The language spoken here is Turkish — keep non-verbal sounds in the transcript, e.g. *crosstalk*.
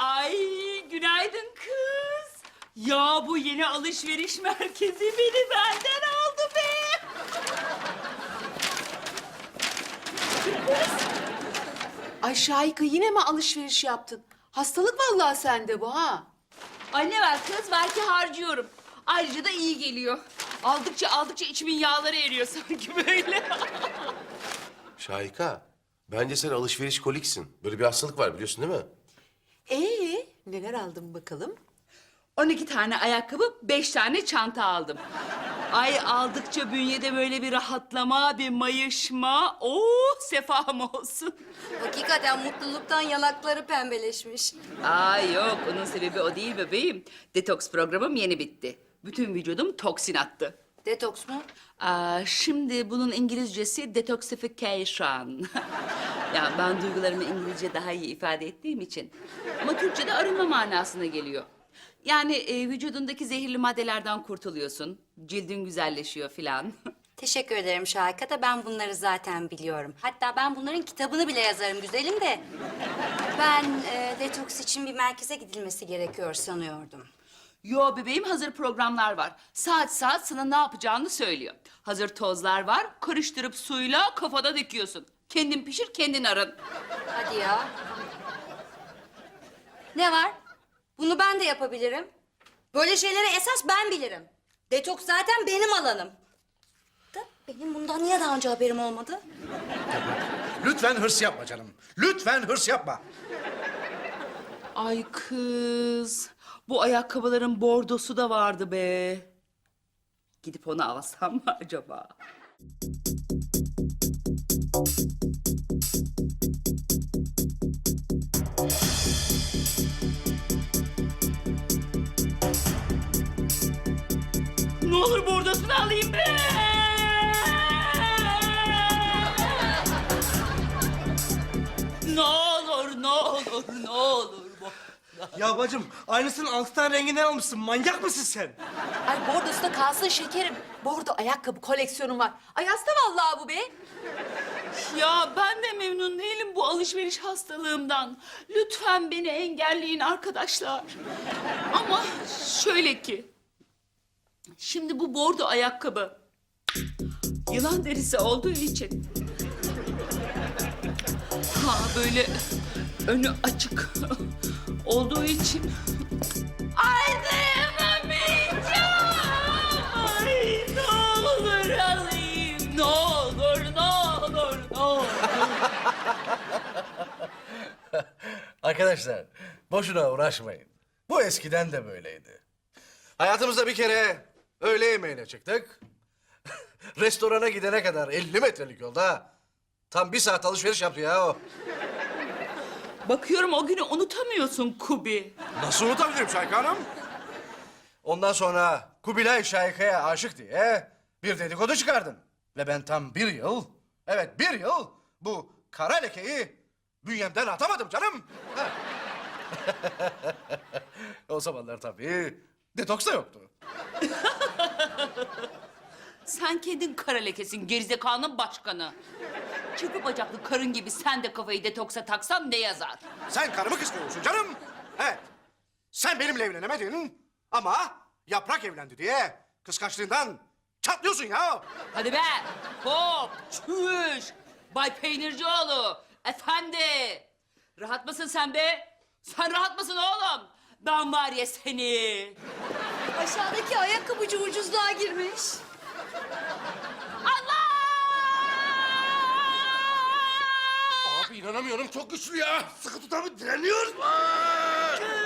Ay günaydın kız. Ya bu yeni alışveriş merkezi beni benden aldı be. Ay Şahika yine mi alışveriş yaptın? Hastalık vallahi sende bu ha. Ay ne var kız? Belki harcıyorum. Ayrıca da iyi geliyor. Aldıkça aldıkça içimin yağları eriyor sanki böyle. Şahika, bence sen alışveriş koliksin. Böyle bir hastalık var biliyorsun değil mi? Neler aldın bakalım? 12 tane ayakkabı, 5 tane çanta aldım. Ay aldıkça bünyede böyle bir rahatlama, bir mayışma. Oo sefam olsun. Hakikaten mutluluktan yanakları pembeleşmiş. Ay yok, onun sebebi o değil bebeğim. Detoks programım yeni bitti. Bütün vücudum toksin attı. Detoks mu? Aa, şimdi bunun İngilizcesi detoxification. *laughs* ya ben duygularımı İngilizce daha iyi ifade ettiğim için. Ama Türkçe'de arınma manasına geliyor. Yani e, vücudundaki zehirli maddelerden kurtuluyorsun. Cildin güzelleşiyor filan. *laughs* Teşekkür ederim Şahika da ben bunları zaten biliyorum. Hatta ben bunların kitabını bile yazarım güzelim de. Ben e, detoks için bir merkeze gidilmesi gerekiyor sanıyordum. Yo bebeğim hazır programlar var. Saat saat sana ne yapacağını söylüyor. Hazır tozlar var. Karıştırıp suyla kafada döküyorsun. Kendin pişir, kendin arın. Hadi ya. Ne var? Bunu ben de yapabilirim. Böyle şeyleri esas ben bilirim. Detoks zaten benim alanım. Da benim bundan niye daha önce haberim olmadı? Lütfen hırs yapma canım. Lütfen hırs yapma. Ay kız, bu ayakkabıların bordosu da vardı be. Gidip onu alsam mı acaba? Ne olur bordosunu alayım be! Ne olur, ne olur, ne olur. Ya bacım aynısının altı tane renginden almışsın. Manyak mısın sen? Ay bordosu da kalsın şekerim. Bordo ayakkabı koleksiyonum var. Ay hasta vallahi bu be. Ya ben de memnun değilim bu alışveriş hastalığımdan. Lütfen beni engelleyin arkadaşlar. Ama şöyle ki... Şimdi bu bordo ayakkabı... Yılan derisi olduğu için... Ha böyle önü açık olduğu için... Ay dayanamayacağım! Ay ne olur alayım, ne olur, ne olur, ne olur. Arkadaşlar boşuna uğraşmayın. Bu eskiden de böyleydi. Hayatımızda bir kere öğle yemeğine çıktık. *laughs* Restorana gidene kadar 50 metrelik yolda tam bir saat alışveriş yaptı ya o. Bakıyorum o günü unutamıyorsun Kubi. Nasıl unutabilirim Şayka Hanım? Ondan sonra Kubilay Şayka'ya aşık diye bir dedikodu çıkardın. Ve ben tam bir yıl, evet bir yıl bu kara lekeyi bünyemden atamadım canım. *laughs* O zamanlar tabii detoks da yoktu. *laughs* Sen kendin kara lekesin gerizekanın başkanı. Çırpı bacaklı karın gibi sen de kafayı detoksa taksan ne yazar? Sen karımı kıskanıyorsun canım. Evet. Sen benimle evlenemedin ama yaprak evlendi diye kıskançlığından çatlıyorsun ya. Hadi be! Hop! Çüş! Bay Peynircioğlu! Efendi! Rahat mısın sen be? Sen rahat mısın oğlum? Ben var ya seni! Aşağıdaki ayakkabıcı ucuzluğa girmiş. Abi inanamıyorum çok güçlü ya. Sıkı tutamı direniyor. Aa!